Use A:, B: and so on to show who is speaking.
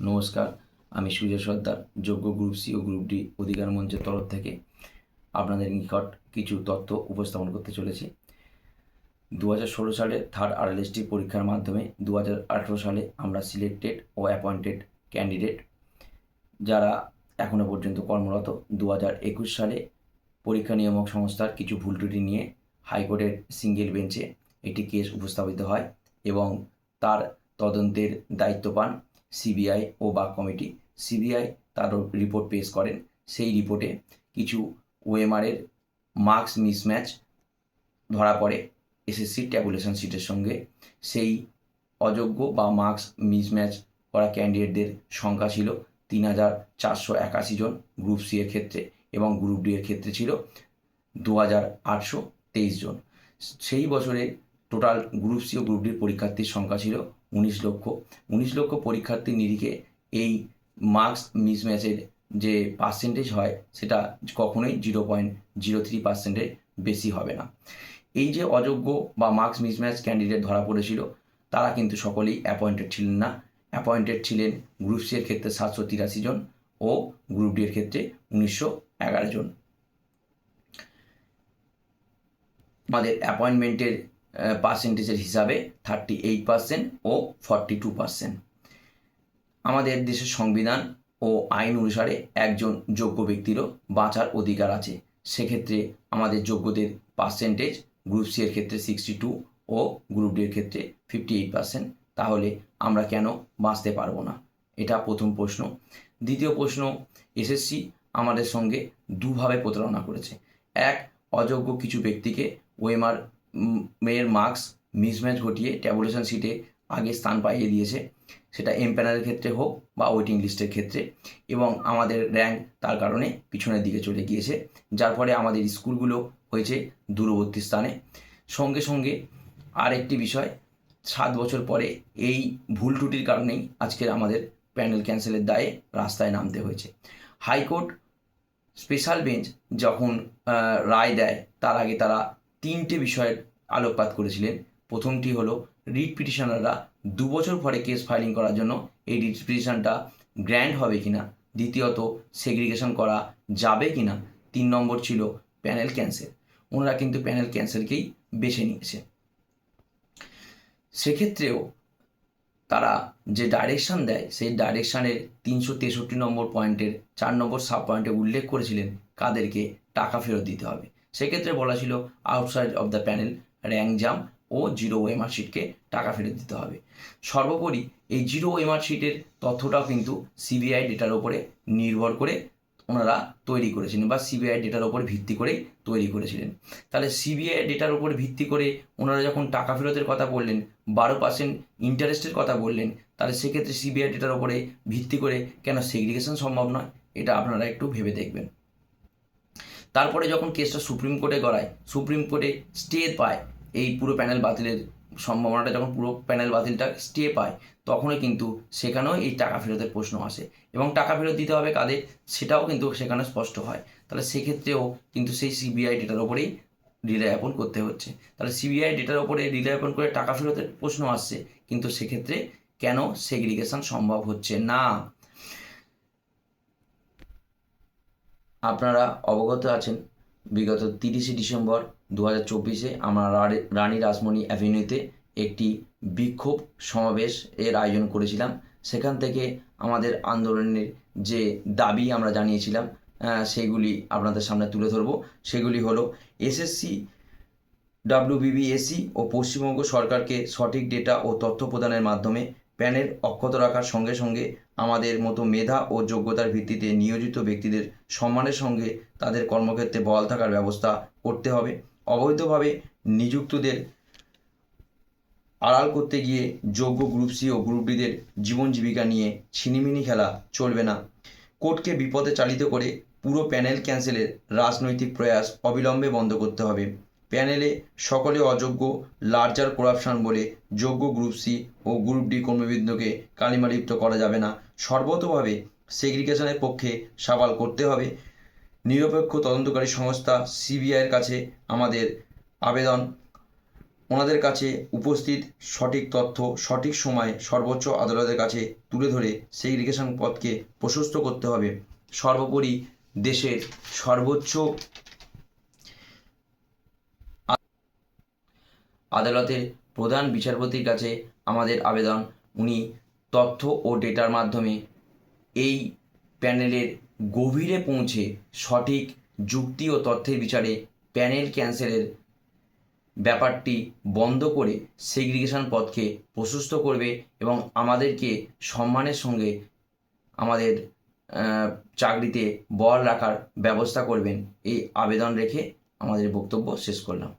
A: নমস্কার, আমি সুজয় সর্দার, যোগ্য গ্রুপ সি ও গ্রুপ ডি অধিকার মঞ্চের তরফ থেকে আপনাদের নিকট কিছু তথ্য উপস্থাপন করতে চলেছি। দু হাজার ষোলো সালে থার্ড আরএলএসটি পরীক্ষার মাধ্যমে দু হাজার আঠেরো সালে আমরা সিলেক্টেড ও অ্যাপয়েন্টেড ক্যান্ডিডেট যারা এখনও পর্যন্ত কর্মরত। দু হাজার একুশ সালে পরীক্ষা নিয়ামক সংস্থার কিছু ভুল ত্রুটি নিয়ে হাইকোর্টের সিঙ্গেল বেঞ্চে একটি কেস উপস্থাপিত হয় এবং তার তদন্তের দায়িত্ব পান সিবিআই ও বা কমিটি, সিবিআই তার রিপোর্ট পেশ করেন। সেই রিপোর্টে কিছু ওএমআরের মার্কস মিসম্যাচ ধরা পড়ে এসএসসি ট্যাবুলেশন সিটের সঙ্গে। সেই অযোগ্য বা মার্কস মিসম্যাচ করা ক্যান্ডিডেটদের সংখ্যা ছিল তিন হাজার চারশো একাশি জন গ্রুপ সি এর ক্ষেত্রে এবং গ্রুপ ডি এর ক্ষেত্রে ছিল দু হাজার আটশো তেইশ জন। সেই বছরে টোটাল গ্রুপ সি ও গ্রুপ ডির পরীক্ষার্থীর সংখ্যা ছিল উনিশ লক্ষ। উনিশ লক্ষ পরীক্ষার্থীর নিরিখে এই মার্কস মিসম্যাচের যে পার্সেন্টেজ হয়, সেটা কখনোই জিরো পয়েন্ট জিরো থ্রি পার্সেন্টের বেশি হবে না। এই যে অযোগ্য বা মার্কস মিসম্যাচ ক্যান্ডিডেট ধরা পড়েছিল, তারা কিন্তু সকলেই অ্যাপয়েন্টেড ছিলেন না। অ্যাপয়েন্টেড ছিলেন গ্রুপ সি এর ক্ষেত্রে সাতশো তিরাশি জন ও গ্রুপ ডি এর ক্ষেত্রে উনিশশো এগারো জন। আমাদের অ্যাপয়েন্টমেন্টের পার্সেন্টেজের হিসাবে থার্টি এইট পার্সেন্ট ও ফর্টি টু পার্সেন্ট আমাদের দেশের সংবিধান ও আইন অনুসারে একজন যোগ্য ব্যক্তিরও বাঁচার অধিকার আছে। সেক্ষেত্রে আমাদের যোগ্যদের পার্সেন্টেজ গ্রুপ সি এর ক্ষেত্রে সিক্সটি টু ও গ্রুপ ডি এর ক্ষেত্রে ফিফটি এইট পার্সেন্ট তাহলে আমরা কেন বাঁচতে পারব না? এটা প্রথম প্রশ্ন। দ্বিতীয় প্রশ্ন এসএসসি আমাদের সঙ্গে দুভাবে প্রতারণা করেছে। এক, অযোগ্য কিছু ব্যক্তিকে ওএমআর মেয়ের মার্কস মিসম্যাচ ঘটিয়ে ট্যাবুলেশন সিটে আগে স্থান পাইয়ে দিয়েছে। সেটা এম প্যানেলের ক্ষেত্রে হোক বা ওয়েটিং লিস্টের ক্ষেত্রে। এবং আমাদের র্যাঙ্ক তার কারণে পিছনের দিকে চলে গিয়েছে। যার ফলে আমাদের স্কুলগুলো হয়েছে দূরবর্তী স্থানে। সঙ্গে সঙ্গে আর একটি বিষয়, সাত বছর পরে এই ভুল ত্রুটির কারণেই আজকের আমাদের প্যানেল ক্যান্সেলের দায়ে রাস্তায় নামতে হয়েছে। হাইকোর্ট স্পেশাল বেঞ্চ যখন রায় দেয়, তার আগে তারা তিনটে বিষয়ের আলোকপাত করেছিলেন। প্রথমটি হলো রিট পিটিশনাররা দু বছর পরে কেস ফাইলিং করার জন্য এই রিট পিটিশনটা গ্র্যান্ড হবে কিনা, দ্বিতীয়ত সেগ্রিগেশন করা যাবে কিনা, তিন নম্বর ছিল প্যানেল ক্যান্সেল ওনারা কিন্তু প্যানেল ক্যান্সেলকেই বেছে নিয়েছে। সেক্ষেত্রেও তারা যে ডাইরেকশান দেয়, সেই ডাইরেকশানের তিনশো তেষট্টি নম্বর পয়েন্টের চার নম্বর সাব পয়েন্টে উল্লেখ করেছিলেন কাদেরকে টাকা ফেরত দিতে হবে। সেক্ষেত্রে বলা ছিল outside of the panel rank jump O zero OMR শিটকে টাকা ফেরত দিতে হবে। সর্বোপরি এই জিরো ওএমআর শিটের তথ্যটাও কিন্তু সিবিআই ডেটার ওপরে নির্ভর করে ওনারা তৈরি করেছিলেন বা সিবিআই ডেটার ওপর ভিত্তি করেই তৈরি করেছিলেন। তাহলে সিবিআই ডেটার ওপর ভিত্তি করে ওনারা যখন টাকা ফেরতের কথা বললেন, বারো পার্সেন্ট ইন্টারেস্টের কথা বললেন, তাহলে সেক্ষেত্রে সিবিআই ডেটার ওপরে ভিত্তি করে কেন সেগ্রিগেশন সম্ভব নয়? এটা আপনারা একটু ভেবে দেখবেন। তারপরে যখন কেসটা সুপ্রিম কোর্টে গড়ায়, সুপ্রিম কোর্টে স্টে পায়, এই পুরো প্যানেল বাতিলের সম্ভাবনাটা যখন পুরো প্যানেল বাতিলটা স্টে পায়, তখনই কিন্তু সেখানেও এই টাকা ফেরতের প্রশ্ন আসে। এবং টাকা ফেরত দিতে হবে কাদের? সেটাও কিন্তু সেখানে স্পষ্ট হয়। তাহলে সেক্ষেত্রেও কিন্তু সেই সিবিআই ডেটার ওপরেই রিলায়াপন করতে হচ্ছে। তাহলে সিবিআই ডেটার ওপরে রিলায়াপন করে টাকা ফেরতের প্রশ্ন আসছে, কিন্তু সেক্ষেত্রে কেন সেগ্রিগেশন সম্ভব হচ্ছে না? আপনারা অবগত আছেন, বিগত তিরিশে ডিসেম্বর দু হাজার চব্বিশে আমরা রানী রাসমণি অ্যাভিনিউতে একটি বিক্ষোভ সমাবেশ এর আয়োজন করেছিলাম। সেখান থেকে আমাদের আন্দোলনের যে দাবি আমরা জানিয়েছিলাম সেগুলি আপনাদের সামনে তুলে ধরব। সেগুলি হলো এসএসসি, ডাব্লিউবিবিএসসি ও পশ্চিমবঙ্গ সরকারকে সঠিক ডেটা ও তথ্য প্রদানের মাধ্যমে প্যানেল অক্ষত রাখার সঙ্গে সঙ্গে আমাদের মতো মেধা ও যোগ্যতার ভিত্তিতে নিয়োজিত ব্যক্তিদের সম্মানের সঙ্গে তাদের কর্মক্ষেত্রে বহাল থাকার ব্যবস্থা করতে হবে। অবৈধভাবে নিযুক্তদের আড়াল করতে গিয়ে যোগ্য গ্রুপ সি ও গ্রুপ ডিদের জীবন জীবিকা নিয়ে ছিনিমিনি খেলা চলবে না। কোর্টকে বিপদে চালিত করে পুরো প্যানেল ক্যান্সেলের রাজনৈতিক প্রয়াস অবিলম্বে বন্ধ করতে হবে। প্যানেলে সকলে অযোগ্য, লার্জার করাপশন বলে যোগ্য গ্রুপ সি ও গ্রুপ ডি কর্মবৃন্দকে কালিমালিপ্ত করা যাবে না। সর্বতভাবে সেগ্রিগেশনের পক্ষে সওয়াল করতে হবে। নিরপেক্ষ তদন্তকারী সংস্থা সিবিআইয়ের কাছে আমাদের আবেদন। ওনাদের কাছে উপস্থিত সঠিক তথ্য সঠিক সময়ে সর্বোচ্চ আদালতের কাছে তুলে ধরে সেগ্রিগেশন পথকে প্রশস্ত করতে হবে। সর্বোপরি দেশের সর্বোচ্চ আদালতের প্রধান বিচারপতির কাছে আমাদের আবেদন। উনি তথ্য ও ডেটার মাধ্যমে এই প্যানেলের গভীরে পৌঁছে সঠিক যুক্তি ও তথ্যের বিচারে প্যানেল ক্যান্সেলের ব্যাপারটি বন্ধ করে সেগ্রিগেশন পথকে প্রশস্ত করবে এবং আমাদেরকে সম্মানের সঙ্গে আমাদের চাকরিতে বল রাখার ব্যবস্থা করবেন। এই আবেদন রেখে আমাদের বক্তব্য শেষ করলাম।